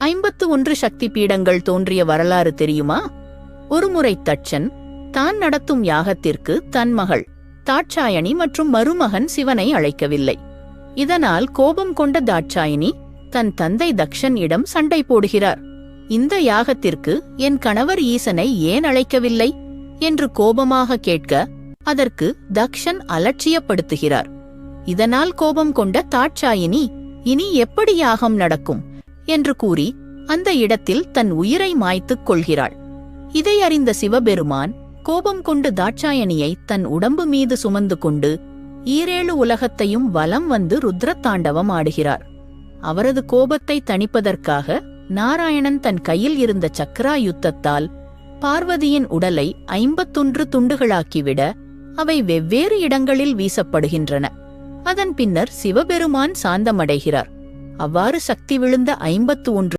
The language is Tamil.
ஐம்பத்து ஒன்று சக்தி பீடங்கள் தோன்றிய வரலாறு தெரியுமா? ஒருமுறை தட்சன் தான் நடத்தும் யாகத்திற்கு தன் மகள் தாட்சாயணி மற்றும் மருமகன் சிவனை அழைக்கவில்லை. இதனால் கோபம் கொண்ட தாட்சாயினி தன் தந்தை தக்ஷன் இடம் சண்டை போடுகிறார். இந்த யாகத்திற்கு என் கணவர் ஈசனை ஏன் அழைக்கவில்லை? என்று கோபமாக கேட்க அதற்கு தக்ஷன் அலட்சியப்படுத்துகிறார். இதனால் கோபம் கொண்ட தாட்சாயினி இனி எப்படி யாகம் நடக்கும்? என்று கூறி அந்த இடத்தில் தன் உயிரை மாய்த்துக் கொள்கிறாள். இதை அறிந்த சிவபெருமான் கோபம் கொண்டு தாட்சாயணியை தன் உடம்பு மீது சுமந்து கொண்டு ஈரேழு உலகத்தையும் வலம் வந்து ருத்ரத்தாண்டவம் ஆடுகிறார். அவரது கோபத்தை தணிப்பதற்காக நாராயணன் தன் கையில் இருந்த சக்கராயுத்தத்தால் பார்வதியின் உடலை ஐம்பத்தொன்று துண்டுகளாக்கிவிட அவை வெவ்வேறு இடங்களில் வீசப்படுகின்றன. அதன் பின்னர் சிவபெருமான் சாந்தமடைகிறார். அவ்வாறு சக்தி விழுந்த ஐம்பத்து ஒன்று